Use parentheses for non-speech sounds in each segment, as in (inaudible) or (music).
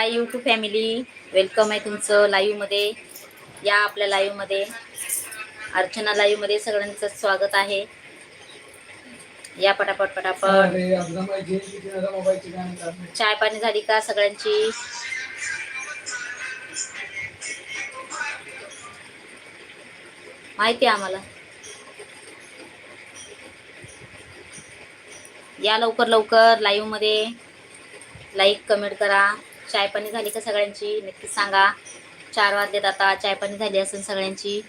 Hi YouTube family welcome आहे तुमचं लाईव्हमध्ये या आपल्या लाईव्हमध्ये अर्चना लाईव्हमध्ये सगळ्यांचं स्वागत आहे. या पटापट पटापट. चाय पाणी झाली का सगळ्यांची? माहिती आहे आम्हाला. या लवकर लवकर लाईव्हमध्ये. लाईक कमेंट करा. चाय पाणी झाली का सगळ्यांची? नक्की सांगा. चार वाजलेत आता चाय पाणी झाली असेल सगळ्यांची.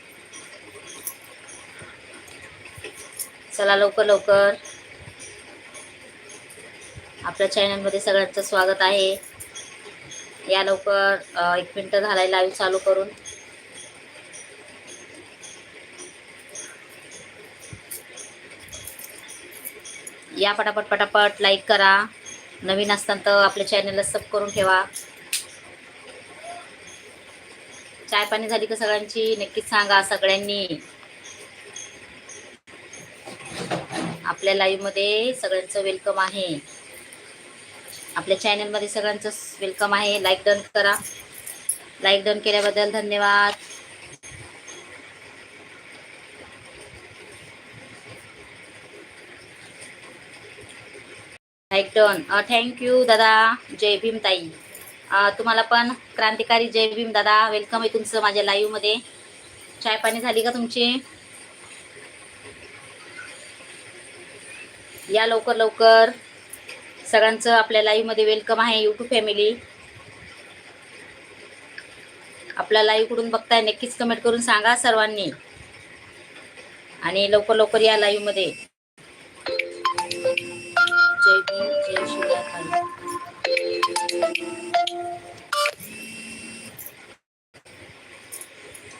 चला लवकर लवकर. आपल्या चॅनलमध्ये सगळ्यांचं स्वागत आहे. या लवकर एक मिनटं झालाय लाईव्ह चालू करून. या पटापट पटापट लाईक करा. नवीन असताना तर आपल्या चॅनलला सब करून ठेवा. चाय पाणी झाली का सगळ्यांची? नक्कीच सांगा सगळ्यांनी. आपल्या लाईव्हमध्ये सगळ्यांचं वेलकम आहे. आपल्या चॅनलमध्ये सगळ्यांचं वेलकम आहे. लाईक डन करा. लाईक डन केल्याबद्दल धन्यवाद. लाईक डन थँक्यू दादा. जय भीम ताई. तुम्हाला पण क्रांतिकारी जय भीम दादा. वेलकम आहे तुमचं माझ्या लाईव्हमध्ये चाय पाणी झाली का तुमची? या लवकर लवकर. सगळ्यांचं आपल्या लाईव्हमध्ये वेलकम आहे यूट्यूब फॅमिली आपल्या लाईव्ह कुठून बघताय नक्कीच कमेंट करून सांगा सर्वांनी. आणि लवकर लवकर या लाईव्हमध्ये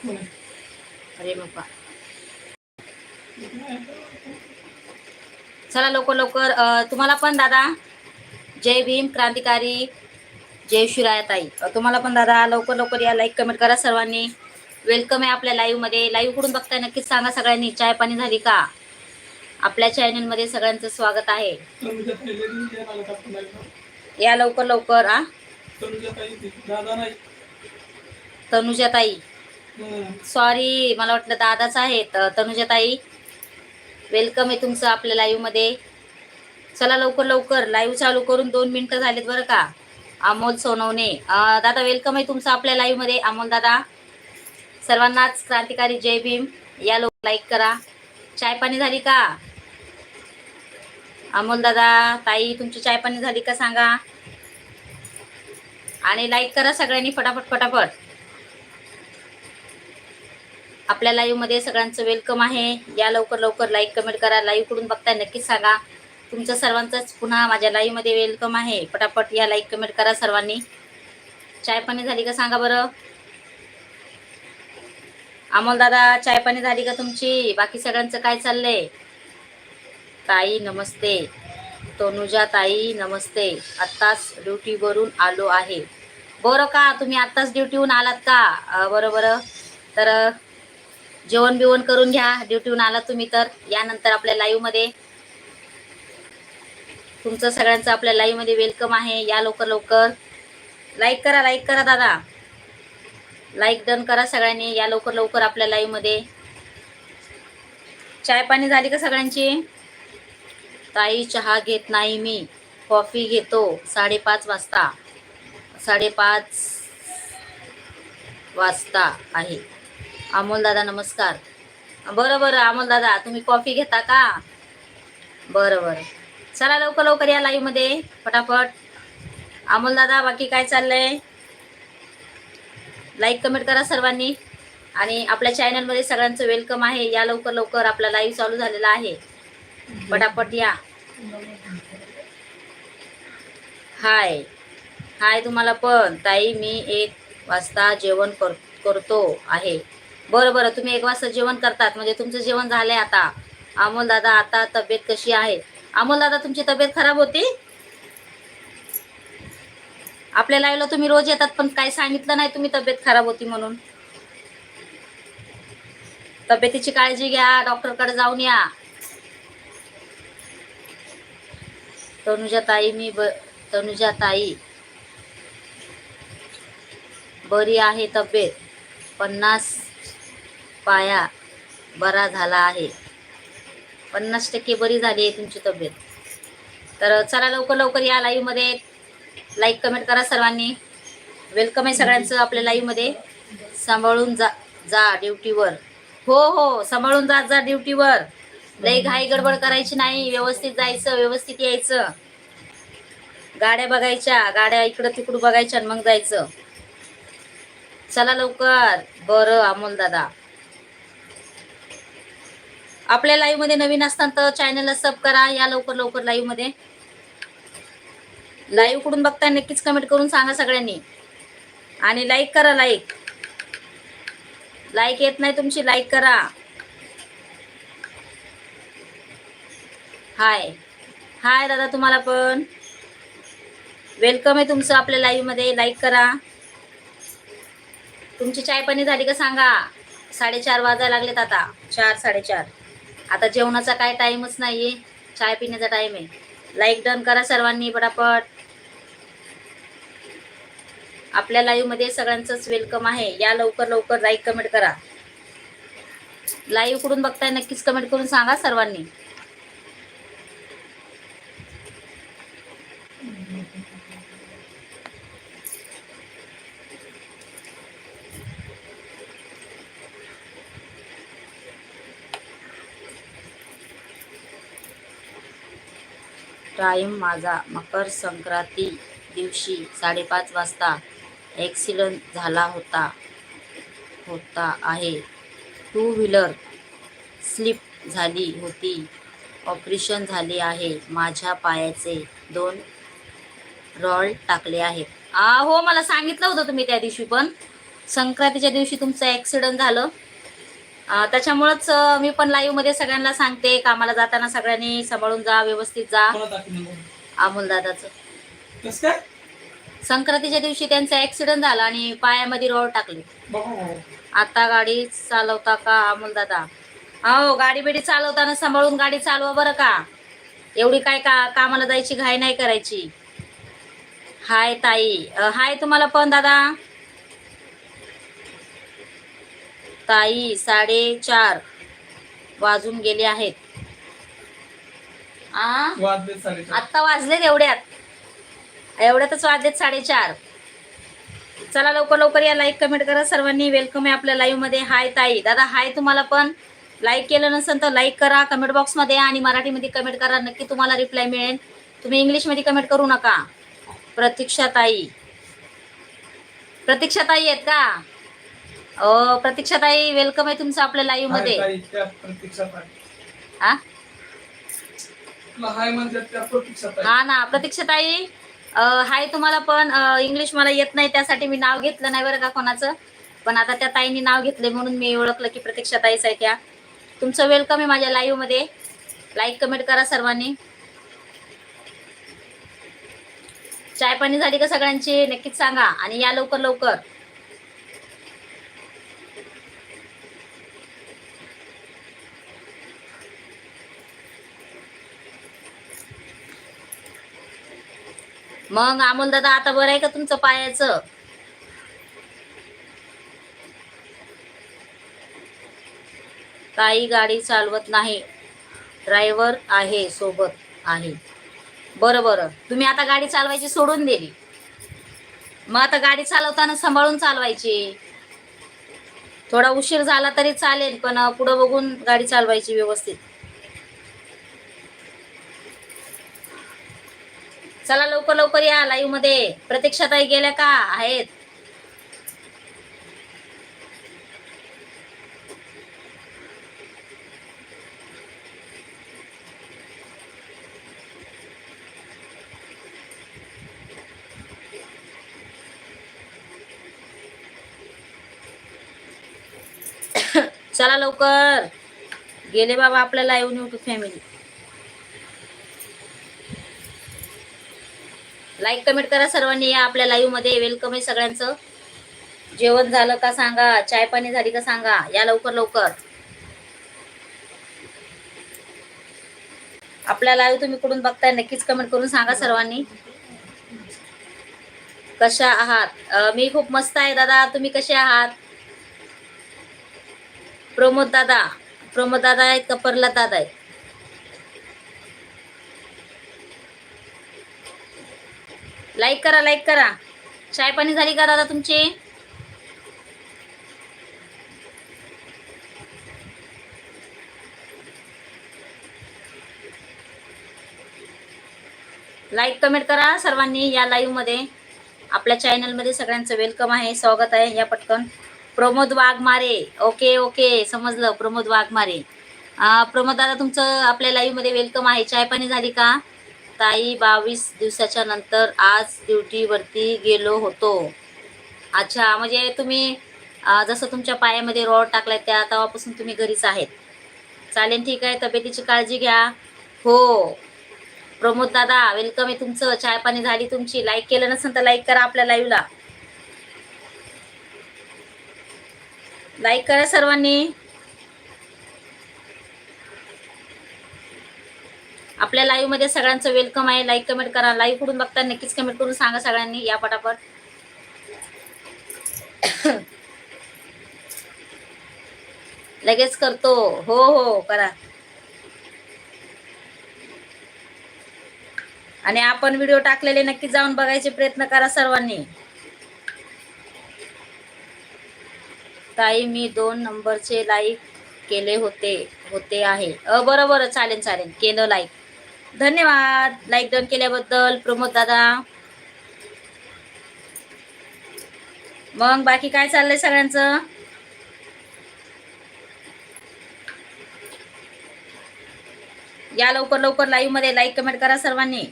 अरे बाबा चला लवकर लवकर तुम्हाला पण दादा जय भीम क्रांतिकारी जय शिवराय ताई तुम्हाला पण दादा लवकर लवकर या लाईक कमेंट करा सर्वांनी. वेलकम आहे आपल्या लाईव्हमध्ये. लाईव्ह कुठून बघताय नक्कीच सांगा सगळ्यांनी. चाय पाणी झाली का? आपल्या चॅनलमध्ये सगळ्यांचं स्वागत आहे. या लवकर लवकर आ? तनुजा ताई सॉरी मला वाटलं दादाच आहे त- तनुजा ताई वेलकम आहे तुमचं आपल्या लाईव्हमध्ये. चला लवकर लवकर. लाईव्ह चालू करून दोन मिनिटं झालेत बरं का. अमोल सोनवणे. दादा वेलकम आहे तुमचं आपल्या लाईव्हमध्ये. अमोल दादा सर्वांनाच क्रांतिकारी जय भीम. या लोक लाईक करा. चाय पाणी झाली का? अमोल दादा ताई तुमची चाय पाणी झाली का सांगा. आणि लाईक करा सगळ्यांनी फटाफट फटाफट. आपल्या लाईव्हमध्ये सगळ्यांचं वेलकम आहे. या लवकर लवकर लाईक कमेंट करा. लाईव्हकडून बघताय नक्कीच सांगा. तुमचं सर्वांचंच पुन्हा माझ्या लाईव्हमध्ये वेलकम आहे. पटापट या लाईक कमेंट करा सर्वांनी. चाय पाणी झाली का सांगा बरं? अमोल दादा चाय पाणी झाली का तुमची? बाकी सगळ्यांचं काय चाललंय? ताई नमस्ते. तनुजा ताई नमस्ते. आत्ताच ड्युटीवरून आलो आहे. बरं का तुम्ही आत्ताच ड्युटीहून आलात का? बरं बरं. तर जेवण बिवण करून घ्या. ड्युटीहून आला तुम्ही तर. यानंतर आपल्या लाईव्हमध्ये. तुमचं सगळ्यांचं आपल्या लाईव्हमध्ये वेलकम आहे. या लवकर लवकर. लाईक करा लाईक करा दादा. लाईक डन करा सगळ्यांनी. या लवकर लवकर आपल्या लाईव्हमध्ये. चाय पाणी झाली का सगळ्यांची? ताई चहा घेत नाही मी. कॉफी घेतो. साडेपाच वाजता. साडेपाच वाजता आहे. अमोल दादा नमस्कार. बरं बरं अमोल दादा तुम्ही कॉफी घेता का? बरं बरं. चला लवकर लवकर या लाईव्हमध्ये. फटाफट अमोल दादा बाकी काय चाललंय? लाईक कमेंट करा सर्वांनी. आणि आपल्या चॅनलमध्ये सगळ्यांचं वेलकम आहे. या लवकर लवकर आपला लाईव्ह चालू झालेला आहे. पटापट या. हाय हाय तुम्हाला पण. ताई मी एक वाजता जेवण कर करतो आहे. बरं बरं तुम्ही एक वाजता जेवण करतात. म्हणजे तुमचं जेवण झालंय आता. अमोल दादा आता तब्येत कशी आहे? अमोल दादा तुमची तब्येत खराब होती? आपल्या लाईव्हला तुम्ही रोज येतात पण काही सांगितलं नाही तुम्ही तब्येत खराब होती म्हणून. तब्येतीची काळजी घ्या डॉक्टरकडे जाऊन या. तनुजा ताई मी ब तनुजा ताई बरी आहे तब्येत. पन्नास पाया बरा झाला आहे. पन्नास टक्के बरी झाली आहे तुमची तब्येत. तर चला लवकर लवकर या लाईव्हमध्ये लाईक कमेंट करा सर्वांनी. वेलकम आहे सगळ्यांचं आपल्या लाईव्हमध्ये सांभाळून जा जा ड्युटीवर हो हो सांभाळून जात जा ड्युटीवर लई घाई गडबड करायची नाही. व्यवस्थित जायचं व्यवस्थित यायचं. गाड्या बघायच्या गाड्या इकडं तिकडं बघायच्या आणि मग जायचं. चला लवकर. बरं अमोल दादा. आपल्या लाईव्हमध्ये नवीन असताना तर चॅनलला सब करा या लवकर लवकर लाईव्हमध्ये. लाईव्ह कुठून बघताय नक्कीच कमेंट करून सांगा सगळ्यांनी. आणि लाईक करा लाईक लाईक येत नाही तुमची लाईक करा. हाय हाय दादा तुम्हाला पण. वेलकम आहे तुमचं आपल्या लाईव्हमध्ये लाईक करा. तुमची चाय पाणी झाली का सांगा. साडेचार वाजायला लागलेत आता. चार साडेचार. आता जेवणाचा काय टाईमच नाहीये. चाय पिण्याचा टाईम आहे. लाईक डन करा सर्वांनी पटापट. आपल्या लाईव्हमध्ये सगळ्यांचंच वेलकम आहे. या लवकर लवकर लाईक कमेंट करा. लाईव्ह कुठून बघताय नक्कीच कमेंट करून सांगा सर्वांनी. टाईम माझा मकर संक्रांती दिवशी साडेपाच वाजता ॲक्सिडंट झाला होता होता आहे. टू व्हीलर स्लिप झाली होती ऑपरेशन झाले आहे माझ्या पायाचे दोन रॉल टाकले आहेत. आ हो मला सांगितलं होतं तुम्ही त्या दिवशी पण. संक्रांतीच्या दिवशी तुमचं ॲक्सिडंट झालं. त्याच्यामुळंच मी पण लाईव्हमध्ये सगळ्यांना सांगते कामाला जाताना सगळ्यांनी सांभाळून जा व्यवस्थित जा. अमोल दादाचं. संक्रांतीच्या दिवशी त्यांचा ऍक्सिडेंट झाला आणि पायामध्ये रोड टाकले. आता गाडी चालवता का अमोल दादा? हो गाडी बिडी चालवताना सांभाळून गाडी चालवा बरं का. एवढी काय का कामाला जायची घाई नाही करायची. हाय ताई. हाय तुम्हाला पण दादा. ताई साडेचार वाजून गेले आहेत. आ? वाजले साडेचार. आत्ता वाजलेत एवढ्यात. एवढ्यातच वाजलेत साडेचार. चला लवकर लवकर या लाईक कमेंट करा. सर्वांनी वेलकम आहे आपल्या लाईव्हमध्ये. हाय ताई. दादा हाय तुम्हाला पण. लाईक केलं नसेल तर लाईक करा. कमेंट बॉक्समध्ये आणि मराठीमध्ये कमेंट करा. नक्की तुम्हाला रिप्लाय मिळेल. तुम्ही इंग्लिशमध्ये कमेंट करू नका. प्रतीक्षा ताई. प्रतीक्षा ताई आहेत का? ओ प्रतीक्षा ताई वेलकम आहे तुमचं आपल्या लाईव्हमध्ये. हा ना प्रतीक्षाताई हाय तुम्हाला पण इंग्लिश मला येत नाही त्यासाठी मी नाव घेतलं नाही बरं का कोणाचं. पण आता त्या ताईंनी नाव घेतले म्हणून मी ओळखलं की प्रतीक्षाताईच आहे त्या. तुमचं वेलकम आहे माझ्या लाईव्हमध्ये. लाईक कमेंट करा सर्वांनी. चाय पाणी झाली का सगळ्यांची? नक्कीच सांगा. आणि या लवकर लवकर. मग अमोल दादा आता बरं आहे का तुमचं पायाचं? काही गाडी चालवत नाही. ड्रायव्हर आहे सोबत आहे. बरं बरं. तुम्ही आता गाडी चालवायची सोडून दिली. मग आता गाडी चालवताना सांभाळून चालवायची. थोडा उशीर झाला तरी चालेल पण पुढं बघून गाडी चालवायची व्यवस्थित. चला लवकर लवकर या लाईव्हमध्ये. प्रतीक्षाताई गेल्या का? आहेत. (coughs) चला लवकर. गेले बाबा आपल्या live YouTube family like comment करा सर्वांनी या आपल्या लाईव्हमध्ये वेलकम आहे सगळ्यांचं. जेवण झालं का सांगा? चाय पाणी झाली का सांगा? या लवकर लवकर. आपल्या लाईव्ह तुम्ही कुठून बघताय नक्कीच कमेंट करून सांगा सर्वांनी. कशा आहात? मी खूप मस्त आहे दादा. तुम्ही कसे आहात? प्रमोद दादा. प्रमोद दादा आहेत का? प्रल्हाद दादा आहेत? लाईक करा लाईक करा. चाय पाणी झाली का दादा तुमची? लाईक कमेंट करा सर्वांनी या लाईव्हमध्ये. आपल्या चॅनलमध्ये सगळ्यांचं वेलकम आहे स्वागत आहे. या पटकन. प्रमोद वाघमारे. ओके ओके समजलं प्रमोद वाघमारे. प्रमोद दादा तुमचं आपल्या लाईव्हमध्ये वेलकम आहे. चाय पाणी झाली का? ताई बावीस दिवसाच्या नंतर आज ड्युटीवरती गेलो होतो. अच्छा म्हणजे तुम्ही जसं तुमच्या पायामध्ये रॉड टाकलाय त्या तेव्हापासून तुम्ही घरीच आहेत. चालेल ठीक आहे. तब्येतीची काळजी घ्या. हो. प्रमोद दादा वेलकम आहे तुमचं. चाय पाणी झाली तुमची. लाईक केलं नसेल तर लाईक करा आपल्या लाईव्हला. लाईक करा सर्वांनी. आपल्या लाईव्हमध्ये सगळ्यांचं वेलकम आहे. लाईक कमेंट करा. लाईव्ह कुठून बघता नक्कीच कमेंट करून सांगा सगळ्यांनी. या पटापट. (coughs) लगेच करतो. हो हो करा. आणि आपण व्हिडिओ टाकलेले नक्की जाऊन बघायचे प्रयत्न करा सर्वांनी. ताई मी दोन नंबरचे लाईक केले होते होते आहे. अ चालेल चालेल. केलं लाईक धन्यवाद. लाईक डन केल्याबद्दल प्रमोद दादा. मग बाकी काय चाललंय सगळ्यांचं? या लवकर लवकर लाईव्हमध्ये लाईक कमेंट करा सर्वांनी.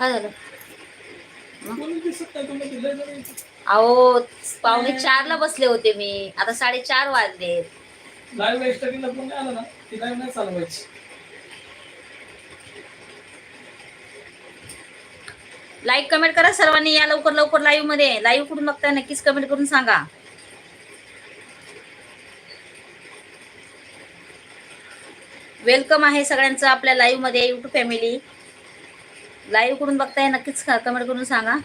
काय झालं. अहो पावणे चारला बसले होते मी. आता साडेचार वाजले लाईव्ह एक्स्ट्रा कोणी आलं ना ती लाईव्ह नाही चालवायची. लाईक कमेंट करा सर्वांनी या लवकर लवकर लाईव्हमध्ये. लाईव्ह कुठून बघताय नक्कीच कमेंट करून सांगा. वेलकम आहे सगळ्यांचं आपल्या लाईव्हमध्ये युट्यूब फॅमिली लाईव्ह करून बघताय नक्कीच कमेंट करून सांगा.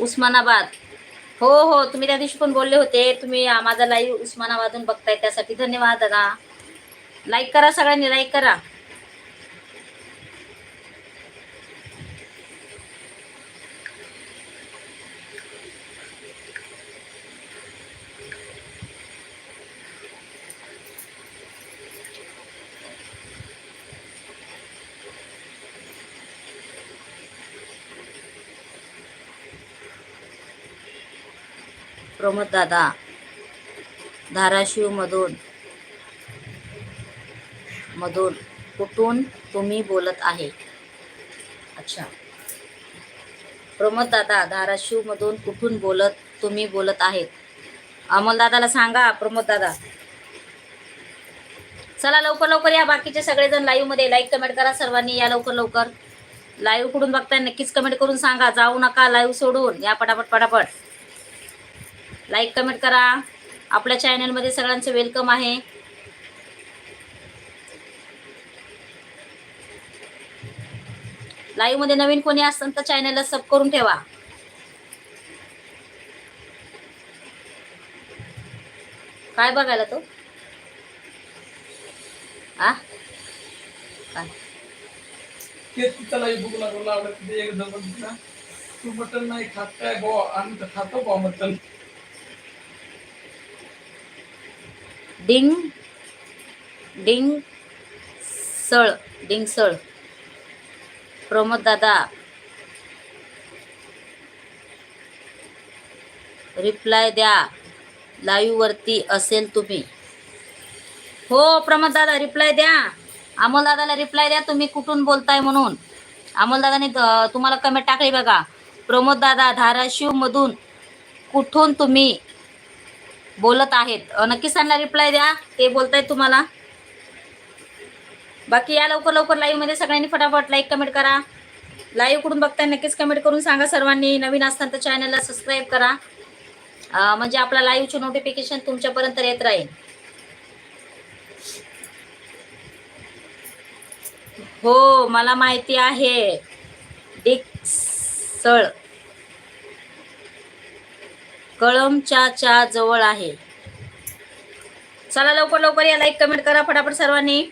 उस्मानाबाद. हो हो तुम्ही त्या दिवशी पण बोलले होते. तुम्ही माझा लाईव्ह उस्मानाबादून बघताय त्यासाठी धन्यवाद दादा. लाईक करा सगळ्यांनी लाईक करा. प्रमोद दादा धाराशिव मधून. मधून कुठून तुम्ही बोलत आहे? अच्छा. प्रमोद दादा धाराशिव मधून कुठून बोलत तुम्ही बोलत आहेत? अमोल दादाला सांगा प्रमोद दादा. चला लवकर लवकर या बाकीचे सगळेजण लाईव्हमध्ये. लाईक कमेंट करा सर्वांनी या लवकर लवकर. लाईव्ह कुठून बघताय नक्कीच कमेंट करून सांगा. जाऊ नका लाईव्ह सोडून. या पटापट पटापट. लाईक कमेंट करा. आपल्या चॅनलमध्ये सगळ्यांचं वेलकम आहे. लाईव्हमध्ये नवीन कोणी असतं तर चॅनलला सब करून ठेवा. काय बघायला तो? आ? काय? तेच तिचा लाईव्ह बघू लागलो आवडत ते एकदम तू मटन नाही खात काय बो आम्ही तर खातो बॉ मटन डिंग डिंग सळ डिंग सळ. प्रमोददादा. रिप्लाय द्या. लाईववरती असेल तुम्ही. हो प्रमोद दादा रिप्लाय द्या. अमोल दादाला रिप्लाय द्या तुम्ही कुठून बोलताय म्हणून. अमोल तुम्हाला कमेंट टाकली बघा. प्रमोद दादा धाराशिव मधून कुठून तुम्ही बोलत आहेत. नक्कीच त्यांना रिप्लाय द्या. ते बोलतायत तुम्हाला. बाकी या लवकर लवकर लाईव्हमध्ये सगळ्यांनी फटाफट लाईक कमेंट करा. लाईव्ह कुठून बघताय नक्कीच कमेंट करून सांगा सर्वांनी. नवीन असताना तर चॅनलला सबस्क्राईब करा. म्हणजे आपला लाईव्हचे नोटिफिकेशन तुमच्यापर्यंत येत राहील. हो मला माहिती आहे. डिक्सळ कळमच्या च्या जवळ आहे. चला लवकर लवकर या लाईक कमेंट करा फटाफट सर्वांनी.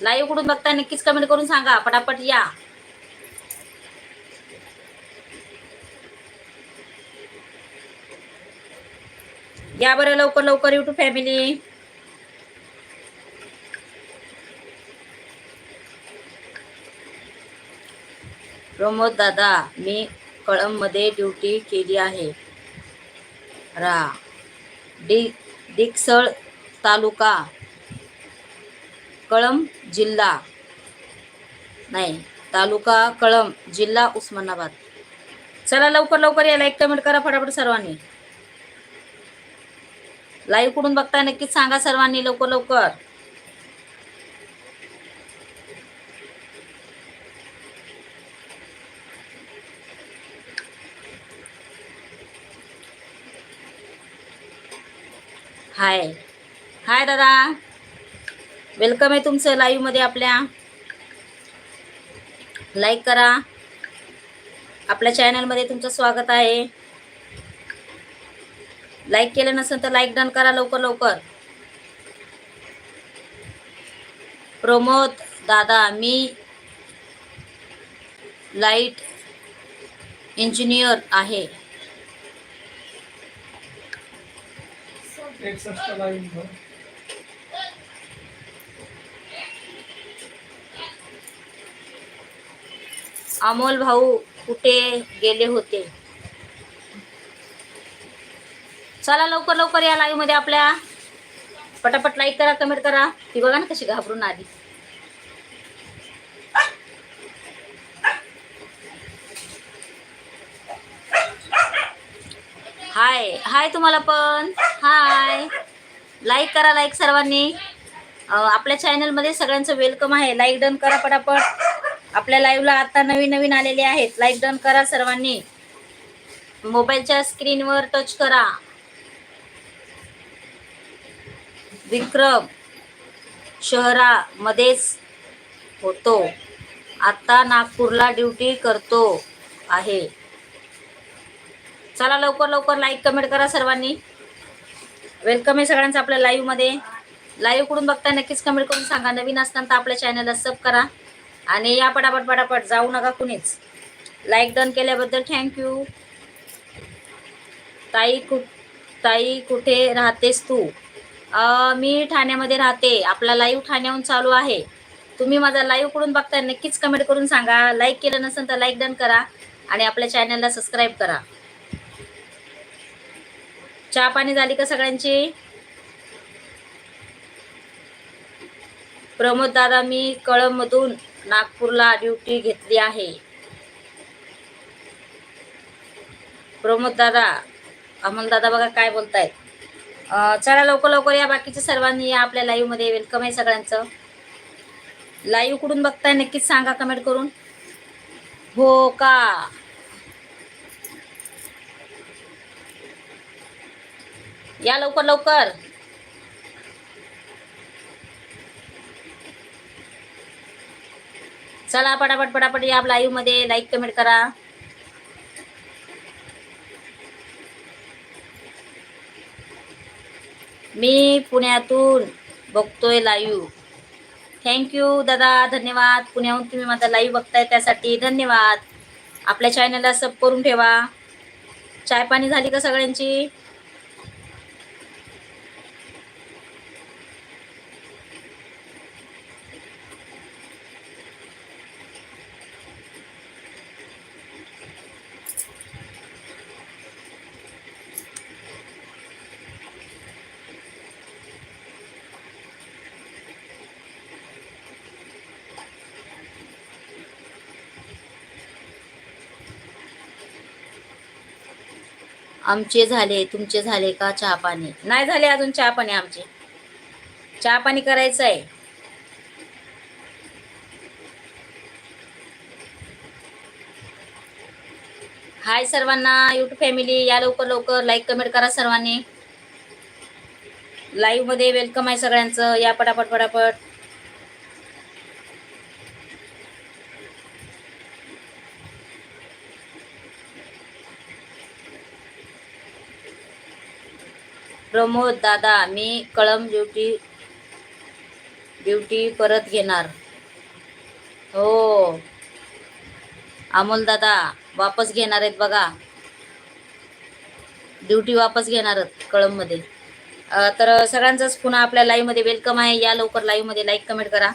लाईव्ह कुठून बघता नक्कीच कमेंट करून सांगा. फटाफट या. या बरं लवकर लवकर युट्यूब फॅमिली प्रमोद दादा मी कळममध्ये ड्युटी केली आहे. रा. डि डिकसळ तालुका कळम जिल्हा. नाही तालुका कळम जिल्हा उस्मानाबाद. चला लवकर लवकर या लाईक कमेंट करा फटाफट सर्वांनी. लाईव्ह कुठून बघताय नक्कीच सांगा सर्वांनी लवकर लवकर. हाय. हाय दादा. वेलकम आहे तुमचं लाईव्हमध्ये आपल्या. लाईक करा. आपल्या चॅनलमध्ये तुमचं स्वागत आहे. लाईक केलं नसेल तर लाईक डन करा लवकर लवकर. प्रमोद दादा मी लाइट इंजिनियर आहे. एकसष्ट लाईव्ह अमोल भाऊ कुठे गेले होते? चला लवकर लवकर या लाईव्हमध्ये आपल्या. पटापट लाईक करा कमेंट करा. ती बघा ना कशी घाबरून आली. हाय तुम्हाला पण. हाय लाईक करा लाईक सर्वांनी. आपल्या चॅनलमध्ये सगळ्यांचं वेलकम आहे. लाईक डन करा पटापट. आपल्या लाईव्हला आता नवीन नवीन आलेले आहेत. लाईक डन करा सर्वांनी. मोबाईलच्या स्क्रीनवर टच करा. विक्रम शहरामध्येच होतो. आता नागपूरला ड्युटी करतो आहे. चला लवकर लवकर लाईक कमेंट करा सर्वांनी. वेलकम आहे सगळ्यांचं आपल्या लाईव्हमध्ये लाईव्हकडून बघताय नक्कीच कमेंट करून सांगा. नवीन असताना तर आपल्या चॅनलला सब करा. आणि या पटापट पटापट जाऊ नका कुणीच. लाईक डन केल्याबद्दल थँक्यू ताई कु ताई कुठे राहतेस तू? मी ठाण्यामध्ये राहते. आपला लाईव्ह ठाण्याहून चालू आहे. तुम्ही माझा लाईव्हकडून बघताय नक्कीच कमेंट करून सांगा. लाईक केलं नसेल तर लाईक डन करा. आणि आपल्या चॅनलला सबस्क्राईब करा. चहा पाणी झाली का सगळ्यांची? प्रमोद दादा मी कळममधून नागपूरला ड्युटी घेतली आहे. प्रमोद दादा अमोल दादा बघा काय बोलतायत. चला लवकर लवकर या बाकीच्या सर्वांनी या आपल्या लाईव्हमध्ये. वेलकम आहे सगळ्यांचं. लाईव्ह कुठून बघताय नक्कीच सांगा कमेंट करून. हो का? या लवकर लवकर. चला पटापट पटापट या लाईव्हमध्ये. लाईक कमेंट करा. मी पुण्यातून बघतोय लाईव्ह थँक्यू दादा. धन्यवाद. पुण्याहून तुम्ही माझा लाईव्ह बघताय त्यासाठी धन्यवाद. आपल्या चॅनलला सब करून ठेवा. चाय पाणी झाली का सगळ्यांची? आमचे झाले तुमचे झाले का चहा पाणी? नाही झाले अजून चहा पाणी आमचे. चहा पाणी करायचं आहे. हाय सर्वांना यूट्यूब फॅमिली या लवकर लवकर लाईक कमेंट करा सर्वांनी. लाईव्हमध्ये वेलकम आहे सगळ्यांचं. या पटापट पटापट. प्रमोद दादा मी कळम ड्युटी ड्युटी परत घेणार. हो. अमोल दादा वापस घेणार आहेत बघा. ड्युटी वापस घेणार आहेत कळममध्ये तर सगळ्यांचाच पुन्हा आपल्या लाईव्हमध्ये वेलकम आहे. या लवकर लाईव्हमध्ये लाईक कमेंट करा.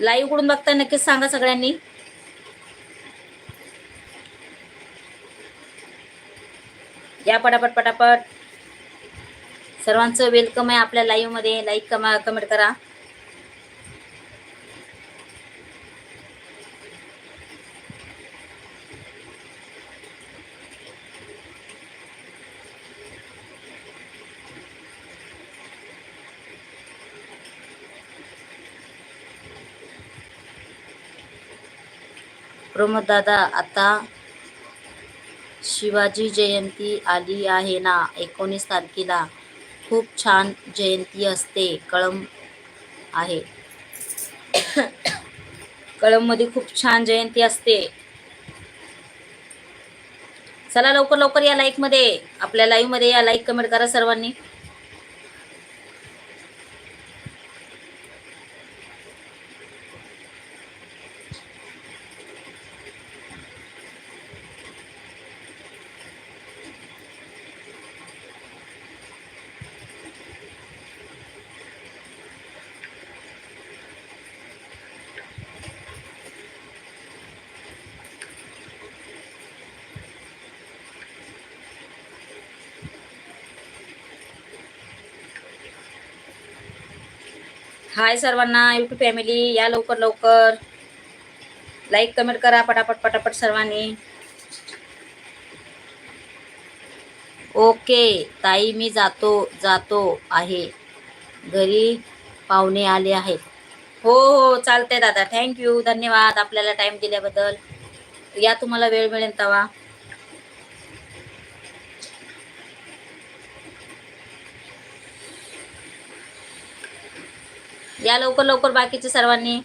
लाईव्हकडून बघता नक्कीच सांगा सगळ्यांनी. या पटापट पटापट. सर्वांचं वेलकम आहे आपल्या लाईव्हमध्ये लाईक कमा कमेंट करा. प्रमोद दादा आता शिवाजी जयंती आली आहे ना? एकोणीस तारखेला खूप छान जयंती असते कळम आहे. कळममध्ये खूप छान जयंती असते. चला लवकर लवकर या लाईकमध्ये आपल्या लाईव्हमध्ये या लाईक कमेंट करा सर्वांनी. हाय सर्वांना युट्यूब फॅमिली या लवकर लवकर. लाईक कमेंट करा पटापट पटापट सर्वांनी. ओके ताई मी जातो जातो आहे. घरी पाहुणे आले आहेत. हो हो चालतंय दादा. थँक्यू धन्यवाद आपल्याला टाईम दिल्याबद्दल. या तुम्हाला वेळ मिळेल तवा. या लवकर लवकर बाकीचे सर्वांनी.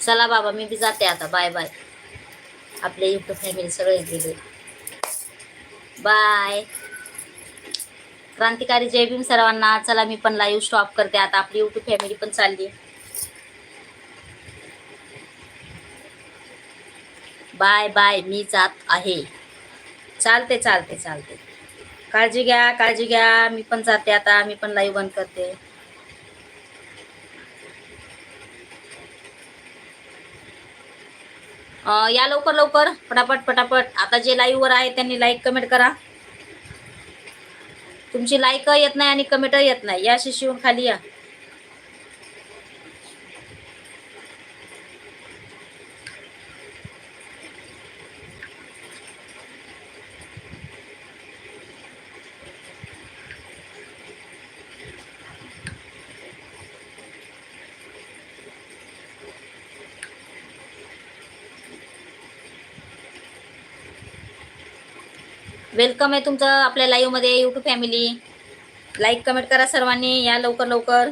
चला बाबा मी बी जाते आता. बाय बाय आपले युट्यूब फॅमिली सगळे गेले. बाय क्रांतिकारी जय भीम सर्वांना. चला मी पण लाईव्ह स्टॉप करते. आता आपली युट्यूब फॅमिली पण चालली. बाय बाय मी जात आहे. चालते चालते चालते. काळजी घ्या काळजी घ्या. मी पण जाते आता मी पण लाईव्ह बंद करते. या लवकर लवकर. पटापट पटापट. आता जे लाईव्हवर आहे त्यांनी लाईक कमेंट करा. तुमची लाईक येत नाही आणि कमेंट येत नाही. या शिवून खाली या. वेलकम आहे तुमचं आपल्या लाईव्हमध्ये यूट्यूब फॅमिली लाईक कमेंट करा सर्वांनी. या लवकर लवकर.